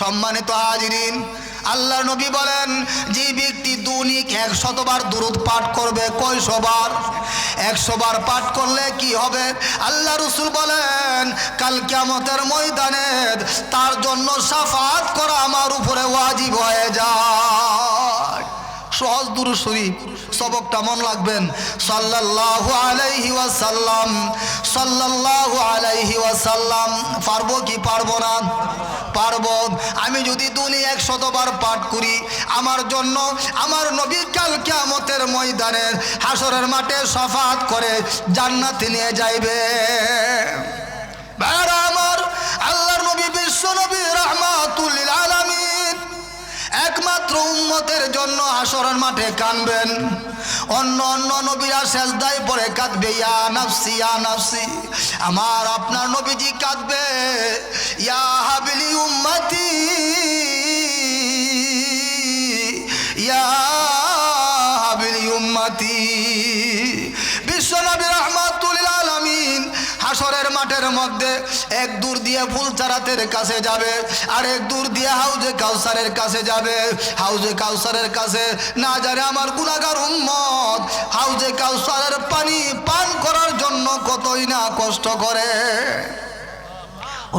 সম্মানিত হাজিরিন, আল্লাহ নবী বলেন, যে ব্যক্তি দৈনিক একশতবার দূরত পাঠ করবে কয়শবার? একশোবার পাঠ করলে কি হবে? আল্লাহ রসুল বলেন, কাল কেমতের ময়দানে তার জন্য সাফাত করা আমার উপরে ওয়াজিব হয়ে যায়। সহজ দুরু শরীফ। সবকটা মন রাখবেন। সাল্লাল্লাহু আলাইহি ওয়াসাল্লাম, সাল্লাল্লাহু আলাইহি ওয়াসাল্লাম। পারব কি পারব না? পারব। আমি যদি দুনি একশতবার পাঠ করি, আমার জন্য আমার নবী কাল কিয়ামতের ময়দানে হাসরের মাঠে সফাত করে জান্নাতে নিয়ে যাইবে। ভাইরা একমাত্র উম্মতের জন্য আসরের মাঠে কানবেন। অন্য অন্য নবীরা সেজদায় পরে কাঁদবে, ইয়া নাফসি ইয়া নাফসি, আমার আপনার নবীজি কাঁদবে। ইয়া হাবিলি উম্মতি হাসরের মধ্যে এক দূর দিয়ে ফুল চারাতের কাছে যাবে আর এক দূর দিয়ে হাউজে কাউসারের কাছে যাবে। হাউজে কাউসারের কাছে না জানে আমার গুণাগার উম্মত। হাউজে কাউসারের পানি পান করার জন্য কতই না কষ্ট করে।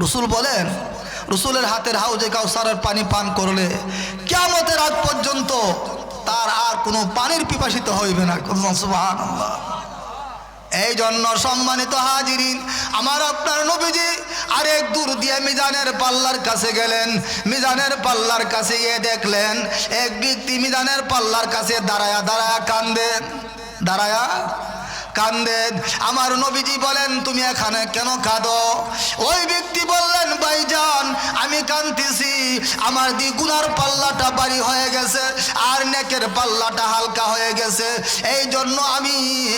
রসুল বলেন, রসুলের হাতের হাউজে কাউসারের পানি পান করলে কেমতের আগ পর্যন্ত তার আর কোনো পানির পিপাসিত হইবে না। সুবহানাল্লাহ। এই জন্য সম্মানিত হাজিরিন, আমার আপনার নবীজি আরেক দূর দিয়ে মিজানের পাল্লার কাছে গেলেন। মিজানের পাল্লার কাছে গিয়ে দেখলেন, এক ব্যক্তি মিজানের পাল্লার কাছে দাঁড়ায়া দাঁড়ায়া কান্দে। দাঁড়ায়া কান্দেন আমার নবীজি বলেন, তুমি এখানে কেন কাঁদো? ওই ব্যক্তি বললেন, ভাইজান, আমি কান্দিছি আমার দ্বিগুণার পাল্লাটা বাড়ি হয়ে গেছে, আর নেকের পাল্লাটা হালকা হয়ে গেছে। এই জন্য আমি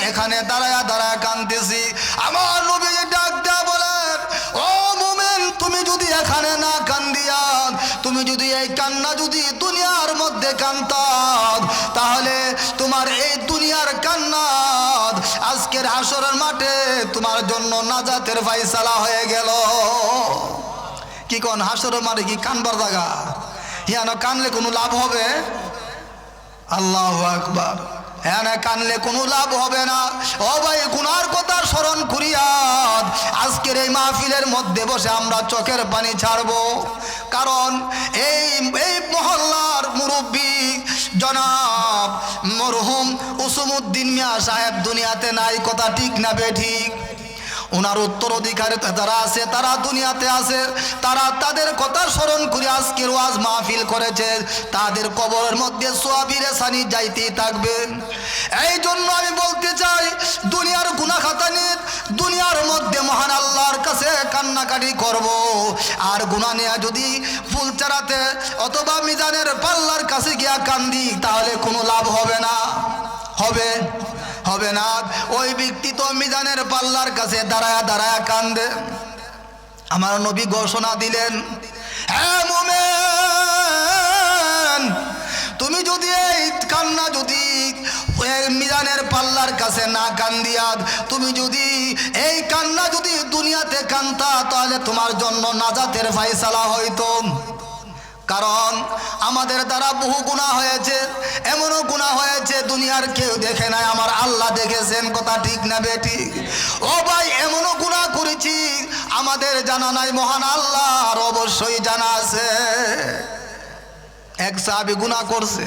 এখানে দাঁড়ায়া দাঁড়ায়া কান্দিছি আমার নবীজি ডাক দেয়া বলেন, ও মোমেন, তুমি যদি এখানে না কান্দিয়া, তুমি যদি এই কান্না যদি দুনিয়ার মধ্যে কান্তাদ তাহলে তোমার এই দুনিয়ার কান্না আজকের হাসরের মাঠে তোমার জন্য নাজাতের ফাইসালা হয়ে গেল। কি কোন হাসরের মাঠে কি কানবার জায়গা? হিয়ানো কানলে কোনো লাভ হবে? আল্লাহ আকবার। হ্যাঁ কানলে কোনো লাভ হবে না। ও ভাই, গুনার কথা স্মরণ করিয়াদ আজকের এই মাহফিলের মধ্যে বসে আমরা চোখের পানি ছাড়বো। কারণ এই এই মহল্লার মুরব্বী জনাব উসুমুদ্দিন মিয়া সাহেব দুনিয়াতে নাই, কথা ঠিক না বে ঠিক। ওনার উত্তরাধিকারী যারা আছে, তারা দুনিয়াতে আছে। তারা তাদের কথা স্মরণ করে আজকের ওয়াজ মাহফিল করেছে। তাদের কবরের মধ্যে সোয়াবিরে সানি যাইতেই থাকবে। এই জন্য আমি বলতে চাই, দুনিয়ার গুনা খাতানির দুনিয়ার মধ্যে মহান আল্লাহর কাছে কান্নাকাটি করব। আর গুনা নেয়া যদি ফুল চারাতে অথবা মিজানের পাল্লার কাছে গিয়া কান্দি, তাহলে কোনো লাভ হবে না। হবে হবে না। ওই ব্যক্তি তো মিজানের পাল্লার কাছে দাঁড়ায়া দাঁড়ায়া কান্দে। আমার নবী ঘোষণা দিলেন হ্যাঁ তুমি যদি এই কান্না যদি মিজানের পাল্লার কাছে না কান্দিয়া, তুমি যদি এই কান্না যদি দুনিয়াতে কান্তা তাহলে তোমার জন্য নাজাতের ফাইসালা হইতো। কারণ আমাদের দ্বারা বহু গুণা হয়েছে, এমনও গুণা হয়েছে দুনিয়ার কেউ দেখে নাই, আমার আল্লাহ দেখেছেন, কথা ঠিক না বেটি ও ভাই, এমনও গুণা করেছি, আমাদের জানা নাই, মহান আল্লাহর অবশ্যই জানা আছে। এক সাহাবি গুণা করছে।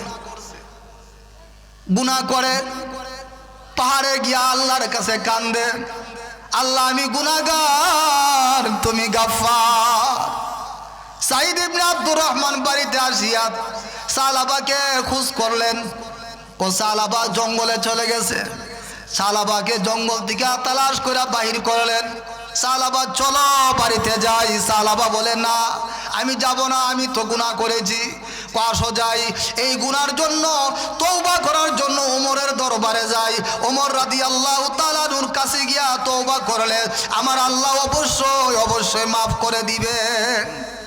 গুণা করে, পাহাড়ে গিয়া আল্লাহর কাছে কান্দে, আল্লাহ, আমি গুনাগার তুমি গাফার সাইদ ইবনে আব্দুর রহমান বাড়িতে আসিয়া সালাবাকে খুঁজ করলেন। ও সালাবা জঙ্গলে চলে গেছে। সালাবাকে জঙ্গল থেকে তালাশ করে বাহির করলেন। সালাবা, চলো বাড়িতে যাই। সালাবা বলে, না, আমি যাব না, আমি তো গুণা করেছি। পাশও যাই। এই গুনার জন্য তৌবা করার জন্য ওমরের দরবারে যাই। ওমর রাদি আল্লাহ তালানুর কাছে গিয়া তৌবা করলে, আমার আল্লাহ অবশ্যই অবশ্যই মাফ করে দিবেন।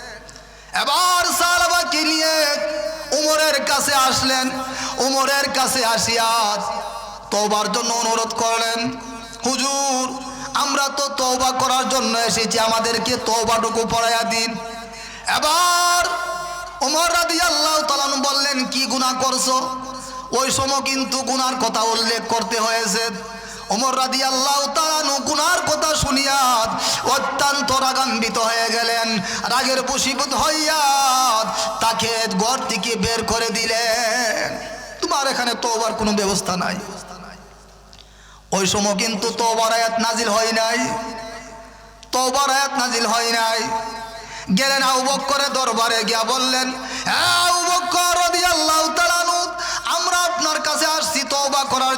এবার সালাবাকে নিয়ে উমরের কাছে আসলেন। উমরের কাছে আসিয়া তওবার জন্য অনুরোধ করলেন, হুজুর, আমরা তো তওবা করার জন্য এসেছি, আমাদেরকে তওবাটুকু পড়াইয়া দিন। এবার ওমর রাদি আল্লাহ তালান বললেন, কি গুনাহ করছ? ওই সময় কিন্তু গুনার কথা উল্লেখ করতে হয়েছে। ওমর রাদি আল্লাহ তালানু গুনার কথা শুনিয়া অত্যন্ত রাগান্বিত হয়ে গেলেন। রাগের বসীভূত হইয়া তাকে ঘর থেকে বের করে দিলেন। তোমার এখানে তোবার কোনো ব্যবস্থা নাই। ওই সময় কিন্তু তোবার আয়াত নাজিল হয় নাই। তোবার আয়াত নাজিল হয় নাই। গেলেন আউ করে দরবারে গিয়া বললেন "হ্যাঁ, আউ বক্কর রাদিয়াল্লাহু তাআলা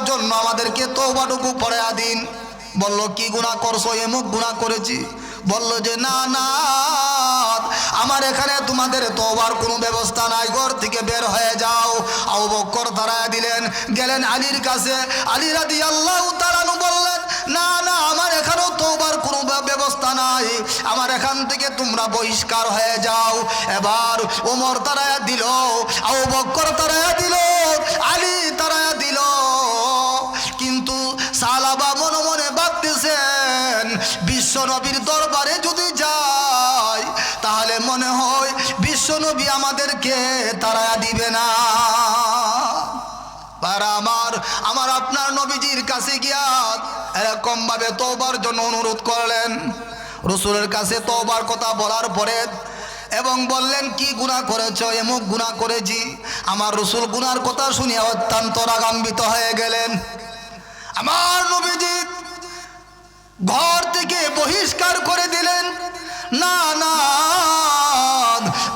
জন্য আমাদেরকে তওবাটুকু পড়ায়া দিন। বলল, কি গুনাহ করছ? এমুক গুনাহ করেছি। বলল যে, না না, আমার এখানে তোমাদের তোবার কোনো ব্যবস্থা নাই। ঘর থেকে বের হয়ে যাও। আউ বক্কর তারায়া দিলেন। গেলেন আলীর কাছে। আলী রাদি আল্লাহ তারানু বললেন, না না, আমার এখানেও তোবার কোনো ব্যবস্থা নাই। আমার এখান থেকে তোমরা বহিষ্কার হয়ে যাও। এবার ওমর তারায়া দিল। আউ বক্কর তারায়া দিল। দরবারে যদি যাই, তাহলে মনে হয় বিশ্বনবী আমাদেরকে তারা দিবে না। আমার আমার আপনার নবীজির কাছে গিয়া এরকম ভাবে তোবার জন্য অনুরোধ করলেন। রসুলের কাছে তোবার কথা বলার পরে এবং বললেন, কি গুনাহ করেছ? এমুক গুনাহ করেছি। আমার রসুল গুনার কথা শুনিয়া অত্যন্ত রাগান্বিত হয়ে গেলেন। আমার নবীজি ঘর থেকে বহিষ্কার করে দিলেন। না না,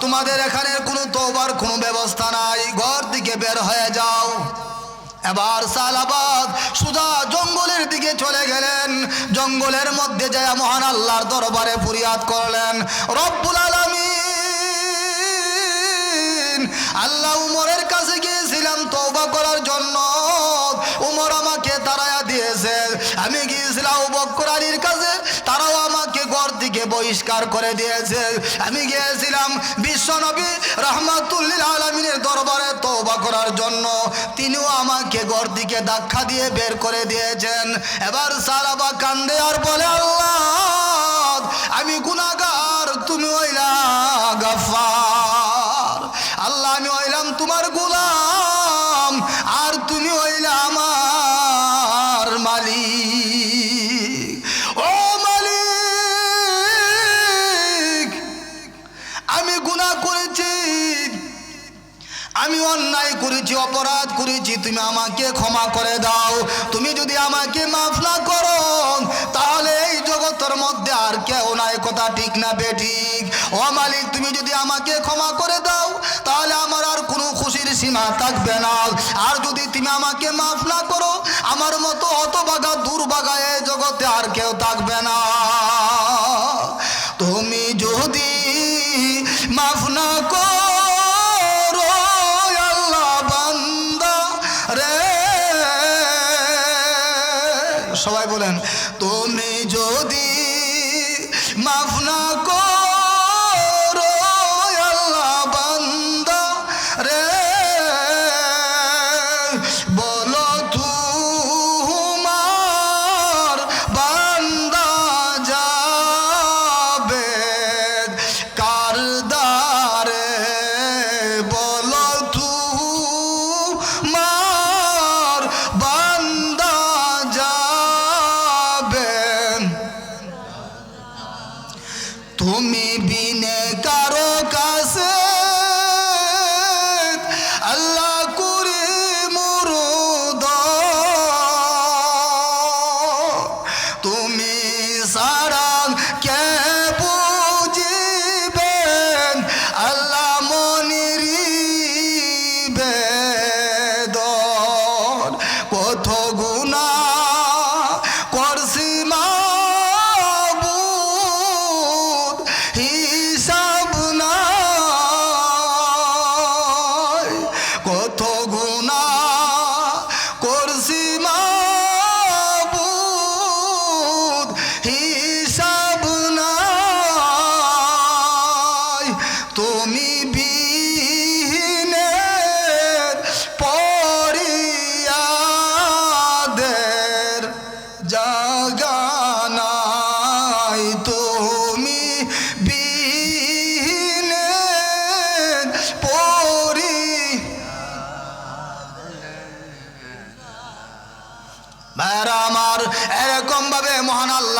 তোমাদের এখানে কোনো তোবার কোনো ব্যবস্থা নাই। ঘর থেকে বের হয়ে যাও। এবার সালাবাদ সুদা জঙ্গলের দিকে চলে গেলেন। জঙ্গলের মধ্যে যায় মহান আল্লাহর দরবারে ফুরিয়াদ করলেন। রব্বুল আলামিন, আল্লাহ উমরের কাছে গিয়েছিলাম তওবা করার জন্য। বহিষ্কার করে দিয়েছে। আমি গিয়েছিলাম বিশ্বনবী রহমাতুল্লিল আলমিনের দরবারে তওবা করার জন্য। তিনিও আমাকে ঘর দিকে ধাক্কা দিয়ে বের করে দিয়েছেন। এবার সালাবা কান্দে আর বলে, আল্লাহ, আমি গুনাগার তুমি ওইলা গাফার আল্লাহ, আমি হইলাম তোমার গোলাম অন্যায় করেছি, অপরাধ করেছি, তুমি আমাকে ক্ষমা করে দাও। তুমি যদি আমাকে মাফ না করো, তাহলে এই জগতের মধ্যে আর কেউ নাই, কথা ঠিক না বেঠিক। ও মালিক, তুমি যদি আমাকে ক্ষমা করে দাও, তাহলে আমার আর কোনো খুশির সীমা থাকবে না। আর যদি তুমি আমাকে মাফ না করো, আমার মতো হতবাগা দুর্বাগা এই জগতে আর কেউ থাকবে না। তুমি যদি মাফ না করো the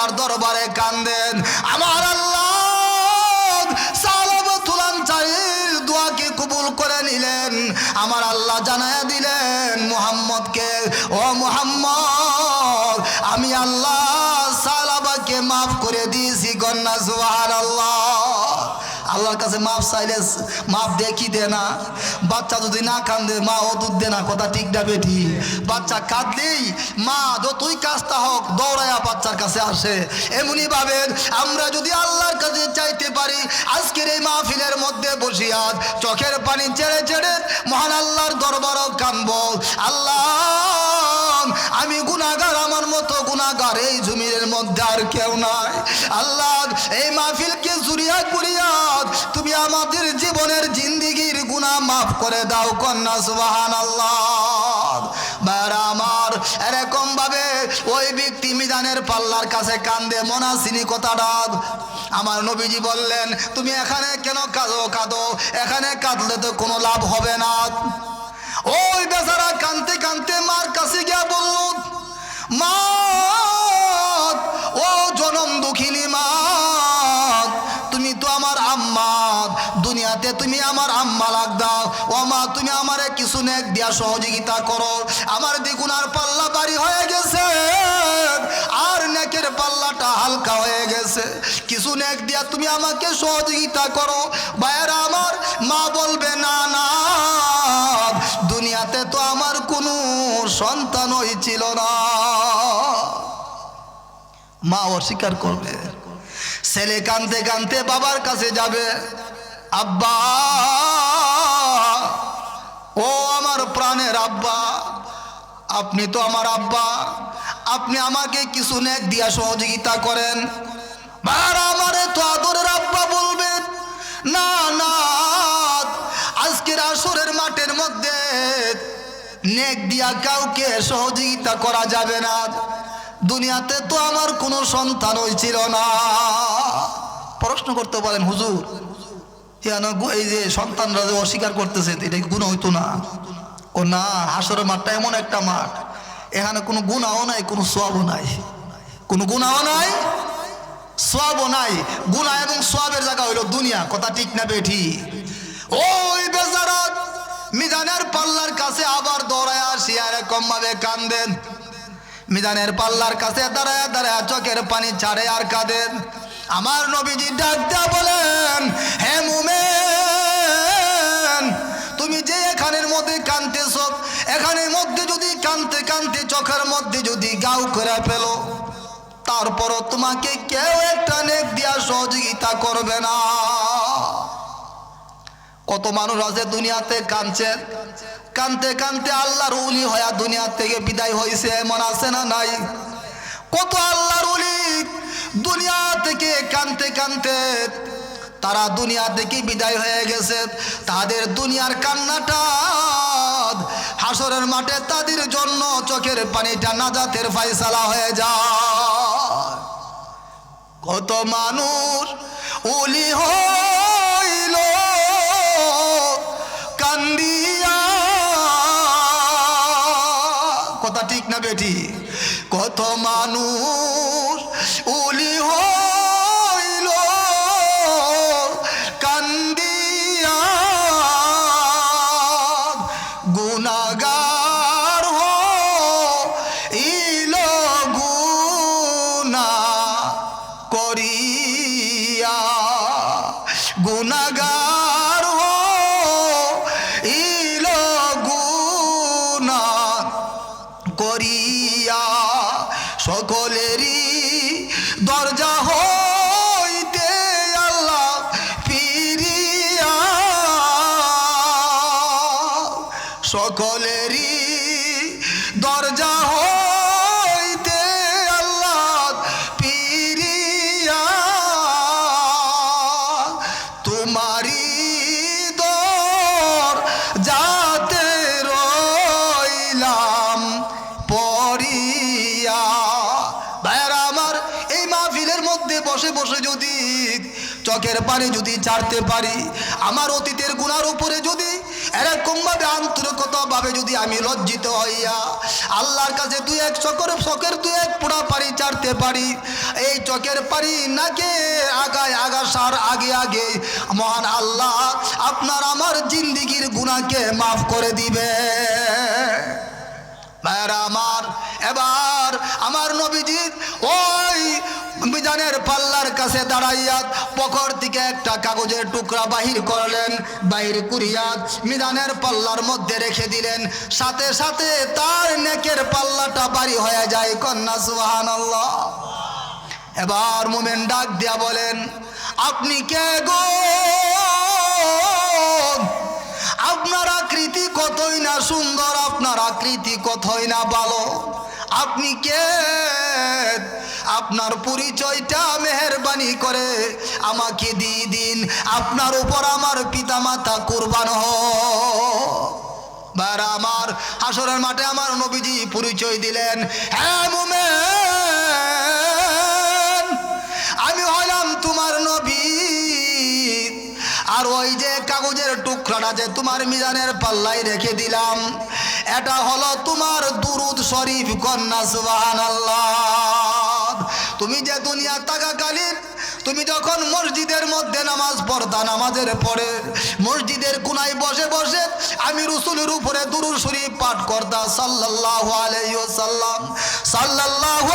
আল্লাহর দরবারে কান্দেন। আমার আল্লাহ সালব তুলান চাই, দোয়াকে কবুল করে নিলেন। আমার আল্লাহ জানায় দিলেন, মুহাম্মদকে, ও মুহাম্মদ, আমি আল্লাহ সালাবাকে মাফ করে দিয়েছি আল্লাহ আল্লাহর কাছে মাফ চাইলে মাফ দেখি দে না? বাচ্চা যদি না কান্দে, মা ও দুধ দে না, কথা ঠিক না বেটি বাচ্চা কাঁদলেই, মা যতই কাজটা হোক দৌড়ায়া বাচ্চার কাছে আসে। এমনি ভাবে আমরা যদি আল্লাহর কাছে চাইতে পারি, আজকের এই মাহফিলের মধ্যে বসিয়া চোখের পানি ছেড়ে ছেড়ে মহান আল্লাহর দরবারও কানবো। আল্লাহ! আমি গুনাগার আমার মতো গুনাগার এই জমিনের মধ্যে আর কেউ নাই। আল্লাহ, এই মাহফিলকে জুরিয়া করিয়া তুমি আমাদের জীবনের জিন্দিগির গুনাহ মাফ করে দাও, কন্যা সুবাহান আল্লাহ আমার এরকম ভাবে ওই ব্যক্তি মিজানের পাল্লার কাছে কান্দে, মনাসিনী কথাটা। আমার নবীজি বললেন, তুমি এখানে কেন কাঁদো কাঁদো? এখানে কাঁদলে তো কোনো লাভ হবে না। ওই বেচারা কানতে কানতে মার কাছে গিয়া বলল মা ও জনম দুঃখিনী মা তুমি তো আমার আম্মা, দুনিয়াতে তুমি আমার আম্মা লাগ দাও। ও মা, তুমি আমারে কিছু নেক দিয়া সহযোগিতা করো। আমার দ্বিগুণার পাল্লা বাড়ি হয়ে গেছে, আর নেকের পাল্লাটা হালকা হয়ে গেছে। কিছু নেক দিয়া তুমি আমাকে সহযোগিতা করো। বাইরে আমার সন্তানই ছিল না। মা অস্বীকার করবে। ছেলে কানতে কানতে বাবার কাছে যাবে। আব্বা, ও আমার প্রাণের আব্বা, আপনি তো আমার আব্বা। আপনি আমাকে কিছু নেক দিয়া সহযোগিতা করেন। আমারে তো আদরের আব্বা বলবেন না না, আজকের আসরের মাঠের মধ্যে নেক দিয়া কাউকে সহযোগিতা করা যাবে না। দুনিয়াতে তো আমার কোনো সন্তান হয়েছিল না। প্রশ্ন করতে পারেন হুজুর এই যে সন্তানরা যে অস্বীকার করতেছে, এটা গুণ হইতো না? ও না, হাসরের মাঠটা এমন একটা মাঠ, এখানে কোনো গুণাও নাই, কোনো সোয়াবও নাই। কোনো গুণাও নাই, সোয়াবও নাই। গুণা এবং সোয়াবের জায়গা হইল দুনিয়া, কথা ঠিক না বেঠি ওই বেচারা মিজানের পাল্লার কাছে আবার দৌড়ায় আসি, আর এরকম ভাবে কান্দেন। মিজানের পাল্লার কাছে দাঁড়ায় দাঁড়ায় চোখের পানি ছাড়ে আর কাঁদেন। আমার নবীজি ডাক বলেন, হে মুমেন, তুমি যে এখানের মধ্যে কানতেছ এখানের মধ্যে যদি কানতে কানতে চোখের মধ্যে যদি গাও করে ফেলো, তারপরও তোমাকে কেউ একটা নেক দিয়া সহযোগিতা করবে না। কত মানুষ আছে দুনিয়াতে কাঁদছে। কানতে কানতে আল্লাহর উলি হয়া দুনিয়া থেকে বিদায় হয়েছে এমন আছে না নাই? কত আল্লাহর উলি দুনিয়া থেকে কানতে কানতে তারা দুনিয়া থেকে বিদায় হয়ে গেছে। তাদের দুনিয়ার কান্নাটা হাসরের মাঠে তাদের জন্য চোখের পানিটা নাজাতের ফাইসালা হয়ে যায়। কত মানুষ উলি হইল কান্দিয়া। কথা ঠিক না বেটি কত মানুষ উলি হইল, কান্দিয়া। গুনাগার হইল গুনা করিয়া। গুনাগার বসে বসে যদি চকের পানি যদি ছাড়তে পারি, আমার অতীতের গুণার উপরে যদি এরকম ভাবে আন্তরিকতা ভাবে যদি আমি লজ্জিত হইয়া আল্লাহর কাছে দুই এক চকের চকের দুই এক পোড়া পারি চারতে পারি, এই চকের পারি নাকে আগায় আগাসার আগে আগে মহান আল্লাহ আপনার আমার জিন্দিগির গুণাকে মাফ করে দিবে। আমার, এবার আমার নবীজি ওই মিজানের পাল্লার কাছে দাঁড়াইয়া পকর থেকে একটা কাগজের টুকরা বাহির করলেন বাহির করিয়া মিজানের পাল্লার মধ্যে রেখে দিলেন। সাথে সাথে তার নেকের পাল্লাটা বাড়ি হয়ে যায়, কন্যা সুহান এবার মোমেন ডাক দিয়া বলেন, আপনি কে গো? আপনার আকৃতি কতই না সুন্দর, আপনার আকৃতি কতই না ভালো। আপনি কে? আপনার পরিচয়টা মেহরবানি করে আমাকে দিয়ে দিন। আপনার উপর আমার পিতামাতা কোরবান হ বার আমার হাসরের মাঠে আমার নবীজি পরিচয় দিলেন হ্যাঁ মুমেন, আমি হলাম তোমার নবী। আর ওই যে কাগজের টুকরাটা যে তোমার মিজানের পাল্লাই রেখে দিলাম, এটা হলো তোমার দুরুদ শরীফ কন্যা সুবাহান তুমি যে দুনিয়া থাকাকালীন তুমি যখন মসজিদের মধ্যে নামাজ পড়তা নামাজের পরে, মসজিদের কোনায় বসে বসে আমি রসুলের উপরে দুরু শরীফ পাঠ করতা সাল্লাল্লাহু আলাইহি ওয়াসাল্লাম, সাল্লাল্লাহু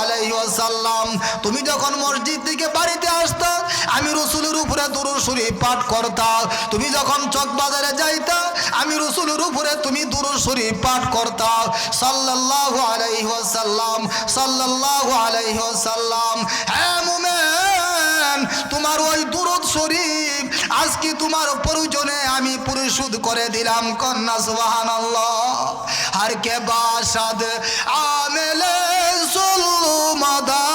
আলাইহি ওয়াসাল্লাম। তুমি যখন মসজিদ থেকে বাড়িতে আসতা আমি রসুলের উপরে দুরুদ শরীফ পাঠ করতাম। তুমি যখন চক বাজারে যাইতা, আমি রসুলের উপরে তুমি দুরুদ শরীফ পাঠ করতাম। সাল্লাল্লাহু আলাইহি ওয়াসাল্লাম, সাল্লাল্লাহু হ্যাঁ তোমার ওই দুরুদ শরীফ আজকে তোমার প্রয়োজনে আমি পরিশোধ করে দিলাম। কন্যা, সুবহানাল্লাহ। আর কে বাসাদ আমেলে সুলু মাদাম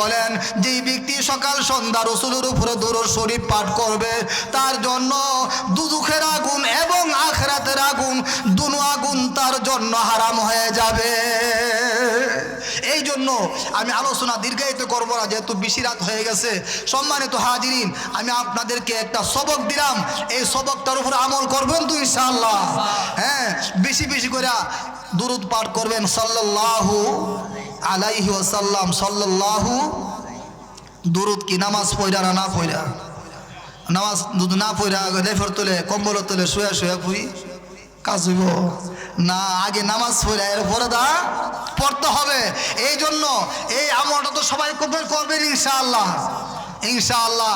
বলেন যে ব্যক্তি সকাল, সন্ধ্যা রসুলের উপরে দূর শরীফ পাঠ করবে, তার জন্য দুদুখের আগুন এবং আখরাতের আগুন, দুনো আগুন তার জন্য হারাম হয়ে যাবে। এই জন্য আমি আলোচনা দীর্ঘায়িত করব না, যেহেতু বেশি রাত হয়ে গেছে। সম্মানিত হাজিরিন, আমি আপনাদেরকে একটা সবক দিলাম। এই সবকটার উপরে আমল করবেন তো ইনশাআল্লাহ। হ্যাঁ বেশি বেশি করে দুরুদ পাঠ করবেন সাল্লাল্লাহু আলাইহি ওয়াসাল্লাম সাল্লাল্লাহু দুরুদ কি? নামাজ পড়া না না পড়া? নামাজ যদি না পড়া লেফর তোলে, কম্বল তোলে শুয়ে শুয়ে পুরি কাজ হইব। না, আগে নামাজ পড়া, এরপরে দা পড়তে হবে। এই জন্য এই আমলটা তো সবাই করবেন করবেন ইনশাআল্লাহ। ইনশাআল্লাহ।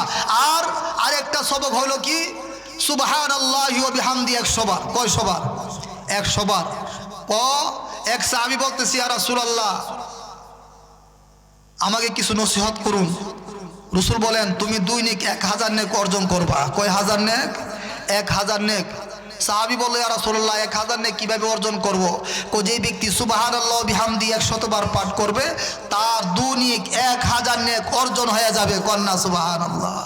আর আরেকটা সবক হলো কি? সুবাহান আল্লাহ বিহামদি একশো বার। কয় সবার একশো বার। ও এক আমি বলতেছি আর রাসূলুল্লাহ আমাকে কিছু নসিহত করুন। রসুল বলেন, তুমি দুই নেক, এক হাজার নেক অর্জন করবা। কয় হাজার নেক? এক হাজার নেক। সাহাবি বলে আর রাসূলুল্লাহ, এক হাজার নেক কীভাবে অর্জন করব? কো যে ব্যক্তি সুবাহান আল্লাহ বিহামদি একশতবার পাঠ করবে, তার দু নেক, এক হাজার নেক অর্জন হয়ে যাবে। কন্যা সুবাহান আল্লাহ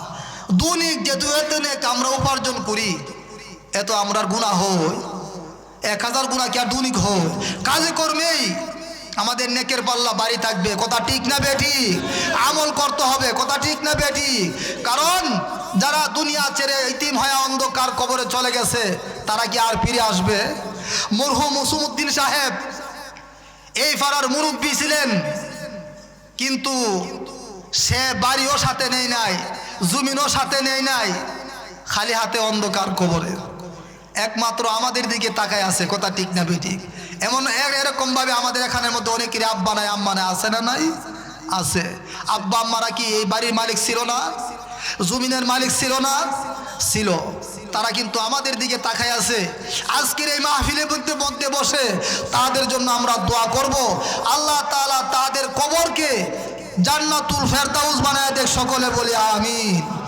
দু নেক যেহেতু এত নেক, আমরা উপার্জন করি। এত আমরার গুণা হই এক হাজার গুণা কি আর দুনিক হোক কাজে কর্মেই আমাদের নেকের পাল্লা বাড়ি থাকবে। কথা ঠিক না বেটি আমল করতে হবে, কথা ঠিক না বেটি কারণ যারা দুনিয়া ছেড়ে ইতিম হয়ে অন্ধকার কবরে চলে গেছে, তারা কি আর ফিরে আসবে? মরহুম মুসুমুদ্দিন সাহেব এই পাড়ার মুরব্বী ছিলেন, কিন্তু সে বাড়িও সাথে নেই নাই, জমিনও সাথে নেই নাই, খালি হাতে অন্ধকার কবরে। একমাত্র আমাদের দিকে তাকায় আছে, কথা ঠিক না বেঠিক এমন এরকম ভাবে আমাদের এখানের মধ্যে অনেকেরই আব্বা নাই, আম্মা নাই, আছে না নাই? আছে। আব্বা, আম্মারা কি এই বাড়ির মালিক ছিল না? জমিনের মালিক ছিল না? ছিল। তারা কিন্তু আমাদের দিকে তাকায় আছে। আজকের এই মাহফিলের মধ্যে মধ্যে বসে তাদের জন্য আমরা দোয়া করব। আল্লাহ তাআলা তাদের কবরকে জান্নাতুল ফেরদাউস বানায় দেখ সকলে বলি আমিন।